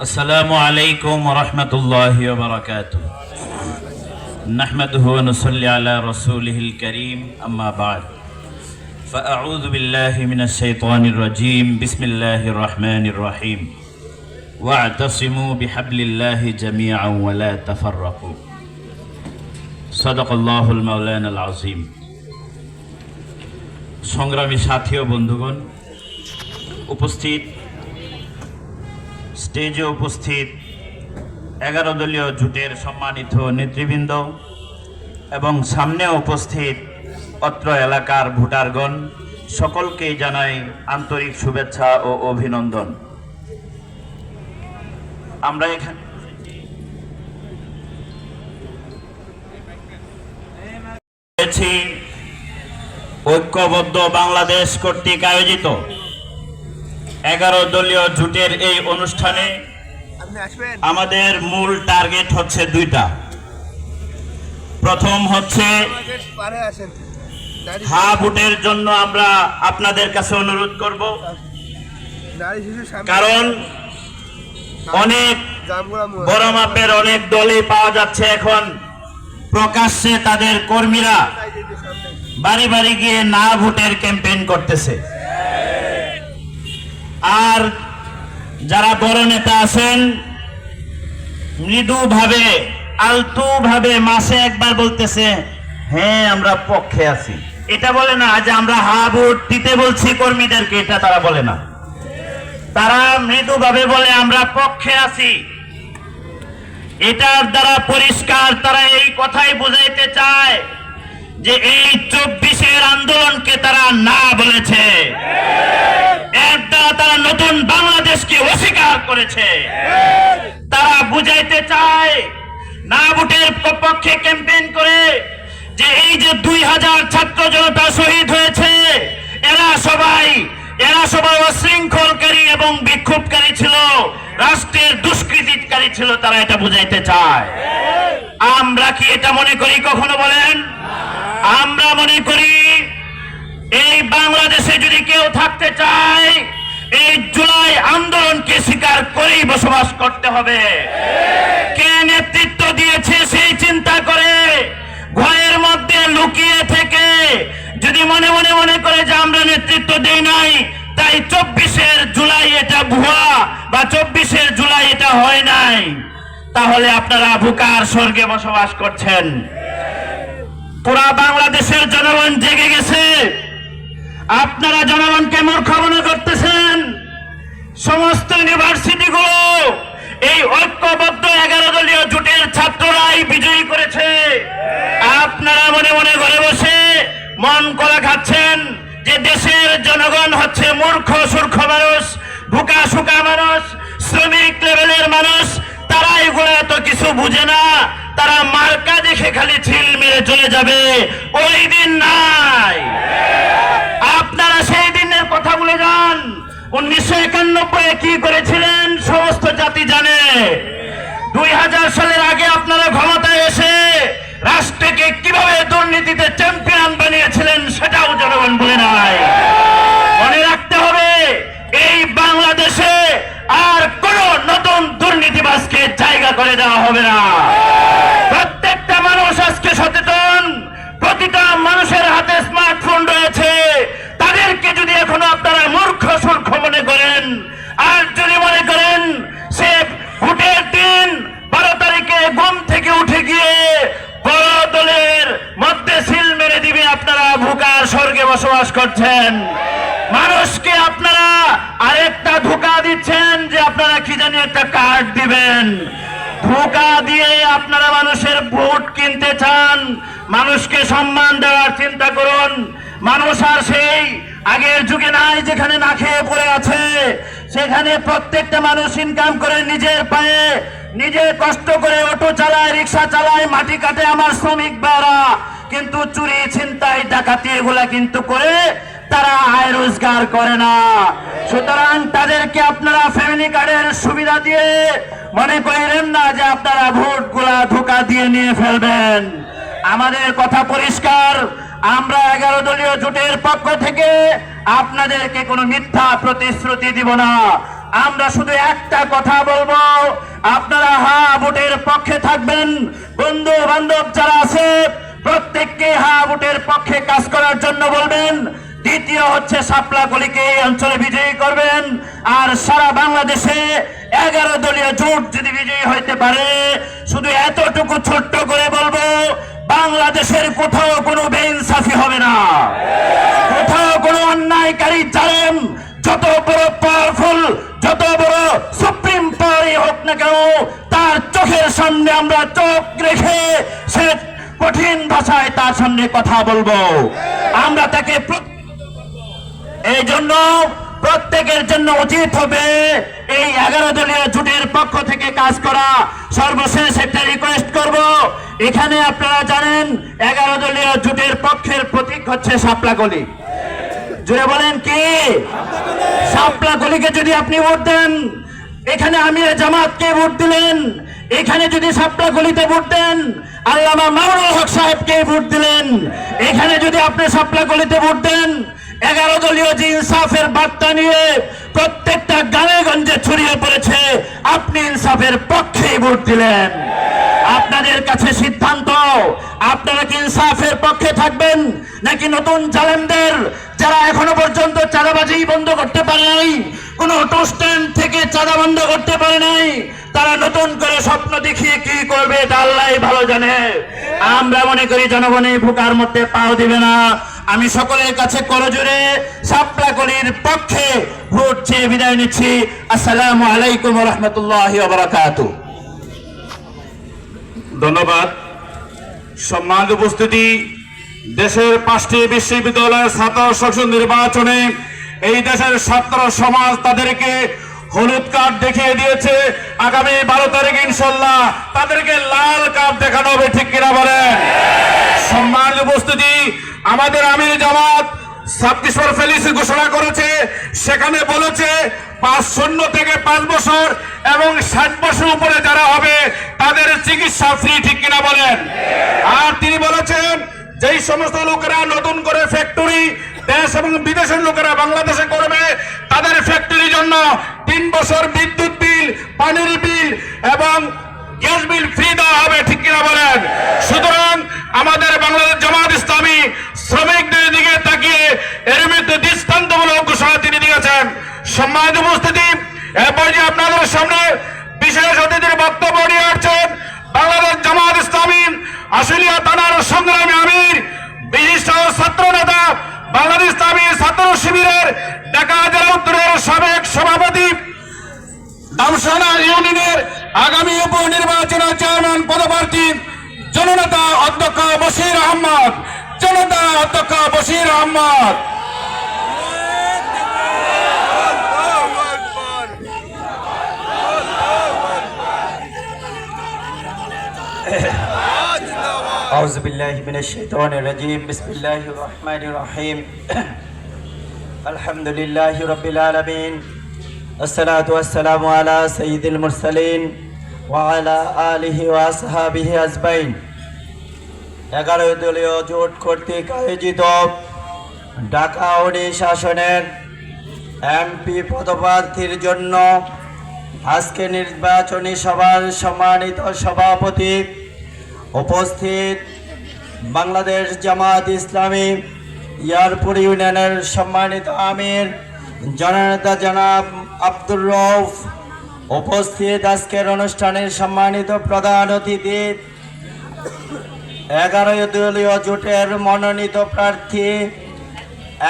السلام عليكم ورحمة الله وبركاته نحمده ونصلي على رسوله الكريم أما بعد فأعوذ بالله من الشيطان الرجيم بسم الله الرحمن الرحيم واعتصموا بحبل الله جميعا ولا تفرقوا صدق الله المولانا العظيم সংগ্রামী সাথী ও বন্ধুগণ উপস্থিত স্টেজে উপস্থিত এগারো দলীয় জোটের সম্মানিত নেতৃবৃন্দ এবং সামনে উপস্থিত অত্র এলাকার ভোটারগণ সকলকেই জানাই আন্তরিক শুভেচ্ছা ও অভিনন্দন। আমরা এখানে ঐক্যবদ্ধ বাংলাদেশ কর্তৃক আয়োজিত এগারো দলীয় জোটের এই অনুষ্ঠানে আমাদের মূল টার্গেট হচ্ছে দুইটা। প্রথম হচ্ছে হা ভোটের জন্য আমরা আপনাদের কাছে অনুরোধ করব। কারণ অনেক বড় মাপের অনেক দলই পাওয়া যাচ্ছে এখন। প্রকাশ্যে তাদের কর্মীরা। বাড়ি বাড়ি গিয়ে না ভোটের ক্যাম্পেইন করতেছে। আর যারা বড় নেতা আছেন, মৃদুভাবে আলতু ভাবে মাসে একবার বলতেছে হ্যাঁ আমরা পক্ষে আছি। এটা বলে না যে আমরা হা ভোট দিতে বলছি কর্মীদেরকে। এটা তারা বলে না। তারা মৃদুভাবে বলে, আমরা পক্ষে আছি। এটার দ্বারা পরিষ্কার তারা এই কথাই বুঝাইতে চায়। যে এই চব্বিশের আন্দোলনকে তারা না বলেছে। তারা নতুন বাংলাদেশকে অস্বীকার করেছে। তারা বুঝাইতে চায়, না ভোটের পক্ষে ক্যাম্পেইন করে যে এই যে দুই হাজার ছাত্র জনতা শহীদ হয়েছে, এরা সবাই এরা সবাই অশৃঙ্খলকারী এবং বিক্ষোভকারী ছিল, রাষ্ট্রের দুষ্কৃতিকারী ছিল, তারা এটা বুঝাইতে চায়। আমরা কি এটা মনে করি কখনো বলেন? আমরা মনে করি এই বাংলাদেশে যদি কেউ থাকতে চায়, এই জুলাই আন্দোলনকে স্বীকার করেই বসবাস করতে হবে। কে নেতৃত্ব দিয়েছে সেই চিন্তা করে ঘরের মধ্যে লুকিয়ে থেকে। যদি মনে মনে মনে করে যে আমরা নেতৃত্ব দেই নাই, তাই চব্বিশের জুলাই এটা ভুয়া বা চব্বিশের জুলাই এটা হয় নাই। তাহলে আপনারা ভুকার স্বর্গে বসবাস করছেন। পুরা বাংলাদেশের জনগণ জেগে গেছে। আপনারা জনগণকে মূর্খ মনে করতেছেন? সমস্ত ইউনিভার্সিটিগুলো এই ঐক্যবদ্ধ এগারো দলীয় জোটের ছাত্ররাই বিজয়ী করেছে। আপনারা মনে মনে ঘরে বসে মন করা খাচ্ছেন যে দেশের জনগণ হচ্ছে মূর্খ, সূর্খ মানুষ, ভুকা সুকা মানুষ, শ্রমিক লেভেলের মানুষ। তারা এগুলো এত কিছু বুঝে না। তারা মার্কা দেখে খালি ছিল মেরে চলে যাবে। ওই দিন নাই। আপনারা সেই দিনের কথা বলে যান। উনিশশো একানব্বই কি করেছিলেন, সমস্ত জাতি জানে। দুই হাজার সালের আগে আপনারা ক্ষমতায় এসে রাষ্ট্রকে কীভাবে দুর্নীতিতে চ্যাম্পিয়ন বানিয়েছিলেন, সেটাও জনগণ বলে নাই। মনে রাখতে হবে, এই বাংলাদেশে আর কোন নতুন দুর্নীতিবাজকে জায়গা করে দেওয়া হবে না প্রত্যেকটা মানুষ আজকে সচেতন প্রতিটা মানুষের হাতে স্মার্টফোন রয়েছে তাদেরকে যদি এখনও আপনারা মূর্খ সূর্খ মনে করেন আর যদি মনে করেন সে ভোটের দিন বারো তারিখে ঘুম থেকে উঠে গিয়ে বড় দলের মধ্যে সিল মেরে দিবে আপনারা ভুকার স্বর্গে করছেন। মানুষকে আপনারা আরেকটা ধোকা দিচ্ছেন যে আপনারা কি জানি একটা কার্ড দিবেন। ধোকা দিয়ে আপনারা মানুষের ভোট কিনতে চান। মানুষকে সম্মান দেওয়ার চিন্তা করুন। মানুষ আর সেই আগের যুগে নাই যেখানে না খেয়ে পড়ে আছে। সেখানে প্রত্যেকটা মানুষ ইনকাম করে নিজের পায়ে, নিজে কষ্ট করে অটো চালায়, রিক্সা চালায়, মাটি কাটে আমার শ্রমিক বারা কিন্তু চুরি, ছিনতাই, ডাকাতি এগুলা কিন্তু করে তারা আয় রোজগার করে না। সুতরাং তাদেরকে আপনারা ফ্যামিলি কার্ডের সুবিধা দিয়ে মনে করেন না যে আপনারা ভোটগুলা ধোকা দিয়ে নিয়ে ফেলবেন। আমাদের কথা পরিষ্কার, আমরা এগারো দলীয় জোটের পক্ষ থেকে আপনাদেরকে কোনো মিথ্যা প্রতিশ্রুতি দিব না। আমরা শুধু একটা কথা বলব, আপনারা হা ভোটের পক্ষে থাকবেন। বন্ধু বান্ধব যারা আছে প্রত্যেককে হা ভোটের পক্ষে কাজ করার জন্য বলবেন। দ্বিতীয় হচ্ছে সাপলা কলিকে এই অঞ্চলে বিজয়ী করবেন। আর সারা বাংলাদেশে এগারো দলীয় জোট যদি বিজয়ী হইতে পারে, শুধু এতটুকু ছোট্ট করে বলব, বাংলাদেশের কোথাও কোনো বেইনসাফি হবে না। কোথাও কোনো অন্যায়কারী জালেম, যত বড় পাওয়ারফুল যত বড় সুপ্রিম পাওয়ারই হোক না কেন, তার চোখের সামনে আমরা চোখ রেখে সে কঠিন ভাষায় তার সামনে কথা বলব। আমরা তাকে এই জন্য প্রত্যেকের জন্য উচিত হবে এই এগারো দলীয় জোটের পক্ষ থেকে কাজ করা। সর্বশেষ একটা রিকোয়েস্ট করব। এখানে আপনারা জানেন, এগারো দলীয় জোটের পক্ষের প্রতীক হচ্ছে শাপলা গলি জুড়ে বলেন কি? শাপলা গলিকে যদি আপনি ভোট দেন, এখানে আমির জামাতকে ভোট দিলেন। এখানে যদি শাপলা গলিতে ভোট দেন, আল্লামা মামুনুল হক সাহেবকে ভোট দিলেন। এখানে যদি আপনি শাপলা গলিতে ভোট দেন, এগারো দলীয় যে ইনসাফের বার্তা নিয়ে প্রত্যেকটা গ্রামে গঞ্জে ছড়িয়ে পড়েছে, আপনি ইনসাফের পক্ষেই ভোট দিলেন। আপনাদের কাছে সিদ্ধান্ত, আপনারা কি ইনসাফের পক্ষে থাকবেন নাকি নতুন জালেমদের যারা এখনও পর্যন্ত চাঁদাবাজি বন্ধ করতে পারে নাই, কোন অটো স্ট্যান্ড থেকে চাঁদা বন্ধ করতে পারে নাই, তারা নতুন করে স্বপ্ন দেখিয়ে কি করবে এটা আল্লাহ ভালো জানে। আমরা মনে করি জনগণের ভোকার মধ্যে পাও দিবে না। আমি সকলের কাছে করজোরে সাপলা কলির পক্ষে ভোট চেয়ে বিদায় নিচ্ছি। আসসালামু আলাইকুম রহমতুল্লাহ বারাকাতুহ ধন্যবাদ। সম্মান উপস্থিতি দেশের পাঁচটি বিশ্ববিদ্যালয়ের ছাত্র সংসদ নির্বাচনে এই দেশের ছাত্র সমাজ তাদেরকে হলুদ কার্ড দেখিয়ে দিয়েছে। আগামী বারো তারিখ ইনশাল্লাহ তাদেরকে লাল কার্ড দেখানো হবে, ঠিক কিনা বলেন? সম্মান উপস্থিতি, আমাদের আমির জামাত ছাব্বিশ ফেলিস ঘোষণা করেছে, সেখানে বলেছে পাঁচ শূন্য থেকে পাঁচ বছর এবং ষাট বছর উপরে যারা হবে, তাদের চিকিৎসা ফ্রি ঠিক কিনা বলেন? আর তিনি বলেছেন যেই সমস্ত লোকেরা নতুন করে ফ্যাক্টরি দেশ এবং বিদেশের লোকেরা বাংলাদেশে করবে, তাদের ফ্যাক্টরির জন্য তিন বছর বিদ্যুৎ বিল, পানির বিল এবং গ্যাস বিল ফ্রি দেওয়া হবে, ঠিক কিনা বলেন? সুতরাং আমাদের বাংলাদেশ জামাত ইসলামী শ্রমিকদের দিকে তাকিয়ে এর মধ্যে দৃষ্টান্তমূলক ঘোষণা তিনি দিয়েছেন। সম্মানিত উপস্থিতি, এরপর যে আপনাদের সামনে বিশেষ অতিথির বক্তব্য নিয়ে আসছেন বাংলাদেশ জামাত ইসলামী আশুলিয়া থানার সংগ্রামী আমির, বিশিষ্ট ছাত্র নেতা, বাংলাদেশ ইসলামী ছাত্র শিবিরের ঢাকা জেলা উত্তরের সাবেক সভাপতি, দামসানা ইউনিয়নের আগামী উপনির্বাচনের চেয়ারম্যান পদপ্রার্থী, জননেতা অধ্যক্ষ বশির আহমদ। জনতা অধ্যক্ষ বশির আহমদ। أعوذ بالله من الشيطان الرجيم بسم الله الرحمن الرحيم الحمد لله رب العالمين الصلاة والسلام على سيد المرسلين وعلى آله وأصحابه أجمعين এগারো দলীয় জোট কর্তৃক আয়োজিত ঢাকা ওড়িশ শাসনের এমপি পদপ্রার্থীর জন্য আজকে নির্বাচনী সভার সম্মানিত সভাপতি উপস্থিত বাংলাদেশ জামাত ইসলামী ইয়ারপুর ইউনিয়নের সম্মানিত আমির, জননেতা জনাব আব্দুর রৌফ উপস্থিত আজকের অনুষ্ঠানের সম্মানিত প্রধান অতিথি এগারো দলীয় জোটের মনোনীত প্রার্থী,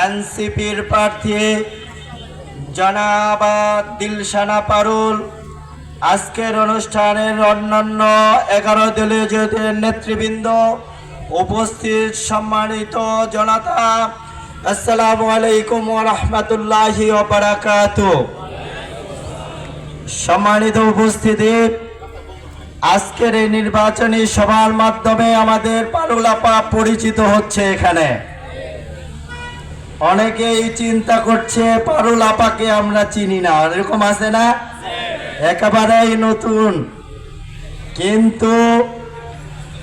এনসিপির প্রার্থী জনাবা দিলশানা পারুল। আজকের অনুষ্ঠানের অন্যান্য এগারো দলীয় জোটের নেতৃবৃন্দ উপস্থিত সম্মানিত জনতা, আসসালামু আলাইকুম রহমতুল্লাহি বারাকাত সম্মানিত উপস্থিতি, আজকের এই নির্বাচনী সভার মাধ্যমে আমাদের পারুলাপা পরিচিত হচ্ছে এখানে। অনেকেই চিন্তা করছে পারুল আপাকে আমরা চিনি না, এরকম আছে না? একেবারেই নতুন। কিন্তু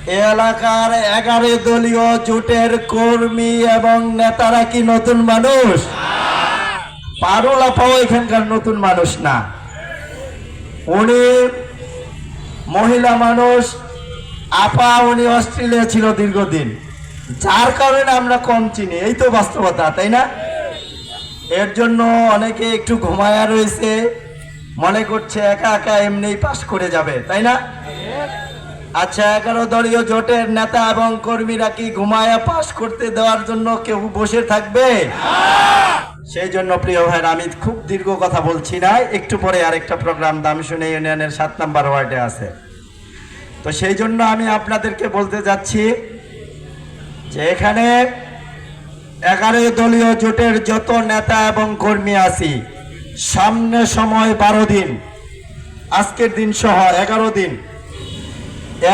এলাকার এগারো দলীয় জোটের কর্মী এবং নেতারা কি নতুন মানুষ? পারুল আপাও এখানকার নতুন মানুষ না। উনি মহিলা মানুষ, আপা উনি অস্ট্রেলিয়া ছিল দীর্ঘদিন। যার কারণে আমরা কম চিনি, এই তো বাস্তবতা, তাই না? এর জন্য অনেকে একটু ঘুমায়া রয়েছে, মনে করছে একা একা এমনিই পাশ করে যাবে, তাই না? আচ্ছা এগারো দলীয় জোটের নেতা এবং কর্মীরা কি ঘুমায়া পাশ করতে দেওয়ার জন্য কেউ বসে থাকবে? সেই জন্য প্রিয় ভাইয়ের, আমি খুব দীর্ঘ কথা বলছি না। একটু পরে আরেকটা প্রোগ্রাম, দাম শুনে ইউনিয়নের সাত নাম্বার ওয়ার্ডে আছে। তো সেই জন্য আমি আপনাদেরকে বলতে যাচ্ছি যে এখানে এগারো দলীয় জোটের যত নেতা এবং কর্মী আছি, সামনে সময় বারো দিন, আজকের দিন সহ এগারো দিন।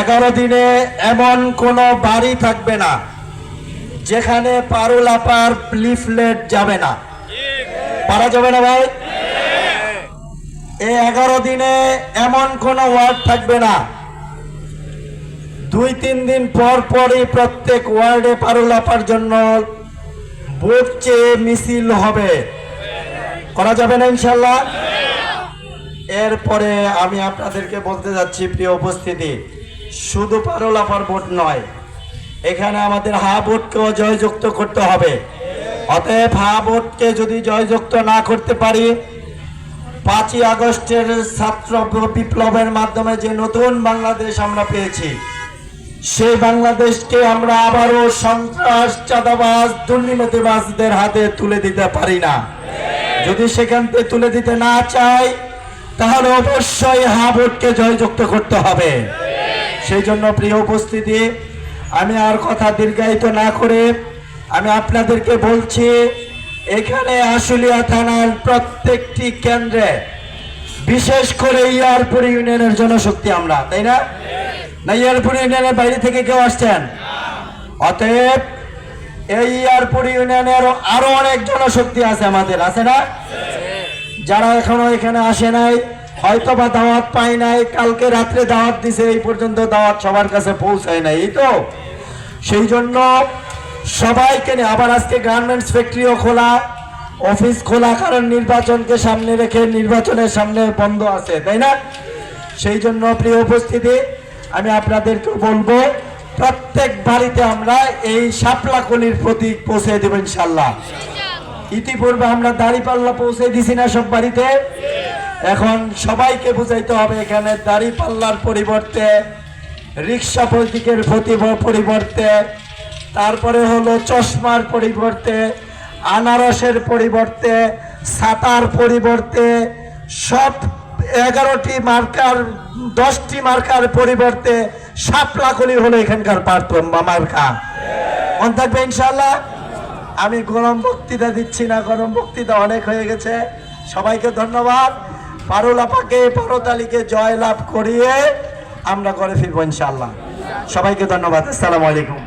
এগারো দিনে এমন কোনো বাড়ি থাকবে না, যেখানে পারুল আপার লিফলেট যাবে না। পারা যাবে না ভাই? এই এগারো দিনে এমন কোন ওয়ার্ড থাকবে না। দুই তিন দিন পর পরই প্রত্যেক ওয়ার্ডে পারুল আপার জন্য ভোট চেয়ে মিছিল হবে। করা যাবে না ইনশাল্লাহ এরপরে আমি আপনাদেরকে বলতে যাচ্ছি প্রিয় উপস্থিতি। শুধু পারলাপার ভোট নয়, এখানে আমাদের হা ভোটকেও জয়যুক্ত করতে হবে। অতএব হা ভোটকে যদি জয়যুক্ত না করতে পারি, পাঁচই আগস্টের ছাত্র বিপ্লবের মাধ্যমে যে নতুন বাংলাদেশ আমরা পেয়েছি, সেই বাংলাদেশকে আমরা আবারও সন্ত্রাস, চাঁদাবাজ, দুর্নীতিবাজদের হাতে তুলে দিতে পারি না। যদি সেখান থেকে তুলে দিতে না চাই, তাহলে অবশ্যই হা ভোটকে জয়যুক্ত করতে হবে। সেই জন্য প্রিয় উপস্থিতি আমি আর কথা দীর্ঘায়িত না করে আমি আপনাদেরকে বলছি এখানে আশুলিয়া থানার প্রত্যেকটি কেন্দ্রে বিশেষ করে ইয়ারপুর ইউনিয়নের জনশক্তি আমরা তাই না? না ইয়ারপুর ইউনিয়নের বাইরে থেকে কেউ আসছেন? অতএব এই ইয়ারপুর ইউনিয়নের আরও অনেক জনশক্তি আছে আমাদের আছে না? যারা এখনও এখানে আসে নাই হয়তো বা দাওয়াত পাই নাই, কালকে রাত্রে দাওয়াত দিছে, এই পর্যন্ত দাওয়াত সবার কাছে পৌঁছায় নাই, এই তো? সেই জন্য সবাইকে আবার আজকে গার্মেন্টস ফ্যাক্টরিও খোলা অফিস খোলা, কারণ নির্বাচনকে সামনে রেখে নির্বাচনের সামনে বন্ধ আছে, তাই না? সেই জন্য প্রিয় উপস্থিতি, আমি আপনাদেরকে বলব, প্রত্যেক বাড়িতে আমরা এই শাপলাকলির প্রতীক পৌঁছে দেব ইনশাল্লাহ ইতিপূর্বে আমরা দাড়িপাল্লা পৌঁছে দিছি না সব বাড়িতে? এখন সবাইকে বুঝাইতে হবে, এখানে দাড়িপাল্লার পরিবর্তে, রিক্সা প্রতীকের প্রতি- পরিবর্তে, তারপরে হলো চশমার পরিবর্তে, আনারসের পরিবর্তে ছাতার পরিবর্তে, সব এগারোটি মার্কার, দশটি মার্কার পরিবর্তে, সাপলাকলি হলো এখানকার পার্থ মার্কা। মন থাকবে ইনশাল্লাহ আমি গরম বক্তৃতা দিচ্ছি না, গরম বক্তৃতা অনেক হয়ে গেছে। সবাইকে ধন্যবাদ। পারুল আপাকে পারতালিকে জয় লাভ করিয়ে আমরা করে ফিরবো ইনশাল্লাহ সবাইকে ধন্যবাদ। আসসালামু আলাইকুম।